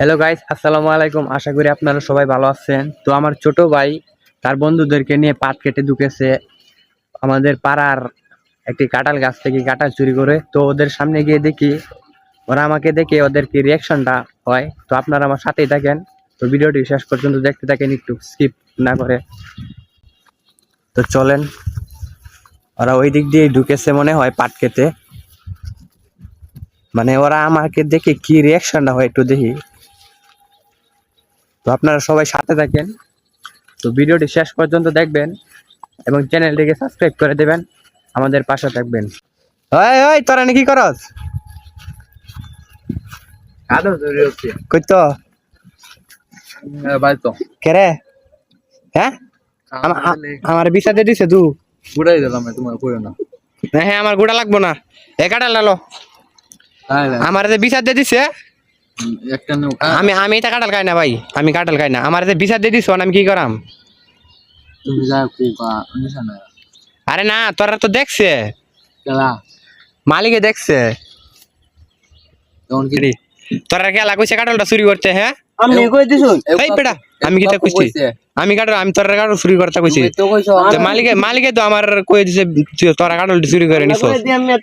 Hello guys আসসালামু আলাইকুম আশা করি আপনারা সবাই ভালো আছেন। তো আমার ছোট ভাই, তার বন্ধুদেরকে নিয়ে পাট কেটে ঢুকেছে। আমাদের পাড়ার একটি কাঁঠাল গাছ থেকে কাঁঠাল চুরি করে। তো ওদের সামনে গিয়ে দেখি, ওরা আমাকে দেখে ওদের কি রিয়াকশনটা হয়। তো আপনারা আমার সাথেই থাকেন। তো ভিডিওটি শেষ পর্যন্ত দেখতে থাকেন, একটু স্কিপ না করে। তো চলেন, ওরা ওই দিক দিয়ে ঢুকেছে মনে হয় পাট কেটে। মানে ওরা আমাকে দেখে কি রিয়াকশনটা হয় একটু দেখি। তো আপনারা সবাই সাথে থাকেন। তো ভিডিওটি শেষ পর্যন্ত দেখবেন এবং চ্যানেলটিকে সাবস্ক্রাইব করে দেবেন। আমাদের পাশে থাকবেন। ওই ওই তোরা নাকি করস? কই তো? হ্যাঁ? আমার বিসাতে দিছে তু ঘুরাই দিলাম তোমার কইও না। হ্যাঁ আমার গুড়া লাগবো না। এ কাটাল লালো আমার যে দিছে একটা নেও আমি আমি এটা কাটাল খাই না ভাই আমি কাটাল খাই না। আমার যে বিসাতে দিছ আমি কি করাম? তুমি যা কোকা নিশা না। আরে না তোরা তো দেখছে। কেলা মালিকে দেখছে। তখন কি? তোরা খেলা কইছে কাটালটা চুরি করতে হ্যাঁ? আমি কই দিছুন? এই বেটা আমি কি তা কইছি। আমি কাটাল আমি তোরা কাটাল চুরি করতে কইছি। মালিকে মালিকে তো আমার কই দিছে তোরা কাটাল চুরি করে নিছ।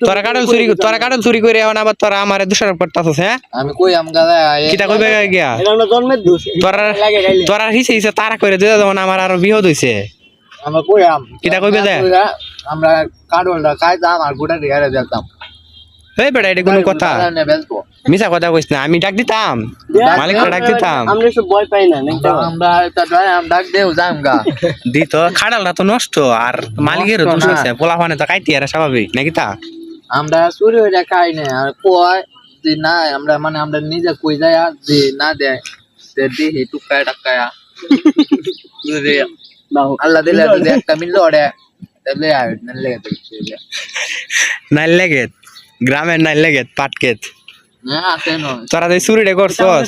তোরা কাটাল চুরি তোরা কাটাল চুরি করে এখন আবার তোরা আমার দোষারোপ করতাছস হ্যাঁ? আমি কই আম গাদা কিতা কইবে গিয়া? জন্মের দোষ তোরা তোরা হিসে হিসে তারা করে দিতে তখন আমার আরও বিহদ হইছে। আমরা কই আম? কিতা কইবে দে? আমরা কাডলটা খাইতাম আর গোটা দিয়ে দিতাম এই বেটা এটা কোনো কথা। মিছা কথা কইস না আমি ডাক দিতাম। মালিককে ডাক দিতাম। আমরা সব ভয় পাই না নাকি? আমরা এটা ডয় আম ডাক দেও যাম গা। দিত খাড়ালটা তো নষ্ট আর মালিকেরও দোষ পোলা ফানে তো কাইতি আর স্বাভাবিক নাকি তা? আমরা চুরি হইয়া খাই না আর কয় যে না আমরা মানে আমরা নিজে কই যায় যে না দেয় তে দিহি টুকায় টাকায়া। আল্লাহ দিলে একটা মিললো ওরে তাহলে আর নালে নাইল লাগে। গ্রামের নাই লাগে পাটকেত। তোরা যে চুরিটা করছস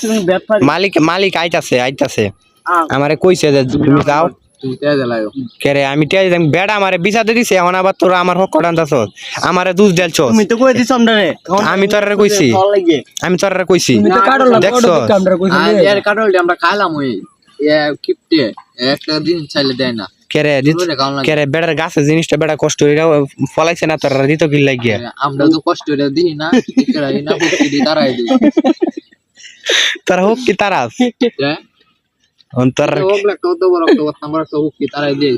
মালিক মালিক আইতাছে আইতাছে। আমারে কইছে যে তুমি যাও। কেরে আমি টিয়া দিতাম বেড়া আমারে বিছাতে দিছে এখন আবার তোরা আমার হক কটানতাছস আমারে দুধ দেলছস তুমি তো কই দিছ আমরা আমি তোরা কইছি। আমি তোরা কইছি। তুমি তো কাটল না দেখছস? আমরা কইছি। আর কাটল আমরা খাইলাম ওই। কিপটে। একটা দিন চাইলে দেয় না। কেরে কেরে বেড়ার গাছে জিনিসটা বেড়া কষ্ট এটা ফলাইছে না তোরা দিত কি লাগিয়া? আমরা তো কষ্ট করে দিই না দিই না হুকি দি তারাই দিই। তোরা হোক কি তারাস? হ্যাঁ? তোর ওগুলা কত বড় একটা কথা আমরা তো হুকি তারাই দিই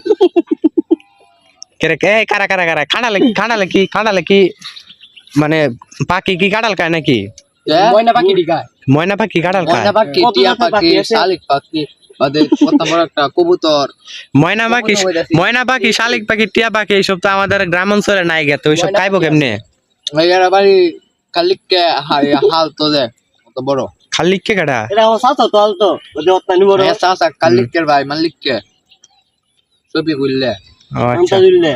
কেরে কে কারা কারা কারা? খাড়ালে খাড়ালে কি খাড়ালে কি মানে পাখি কি কাঁড়াল খায় নাকি? ময়না পাখি ময়না পাখি কাঁড়াল খায়? ময়না পাখি টিয়া পাখি পাখি শালিক পাখি। বাদে কত বড় একটা কবুতর। ময়না পাখি ময়না পাখি শালিক পাখি টিয়া পাখি এইসব তো আমাদের গ্রাম অঞ্চলে নাই গেছে। ওইসব খাইবো কেমনে? এর বাড়ি কালিককে হাল তো দে কত বড়। খালি কে কাটা? এটা আমার সাথে তো আলতো। যে অত্যানি বড় ভাই মালিককে। ছবি আচ্ছা। দিলে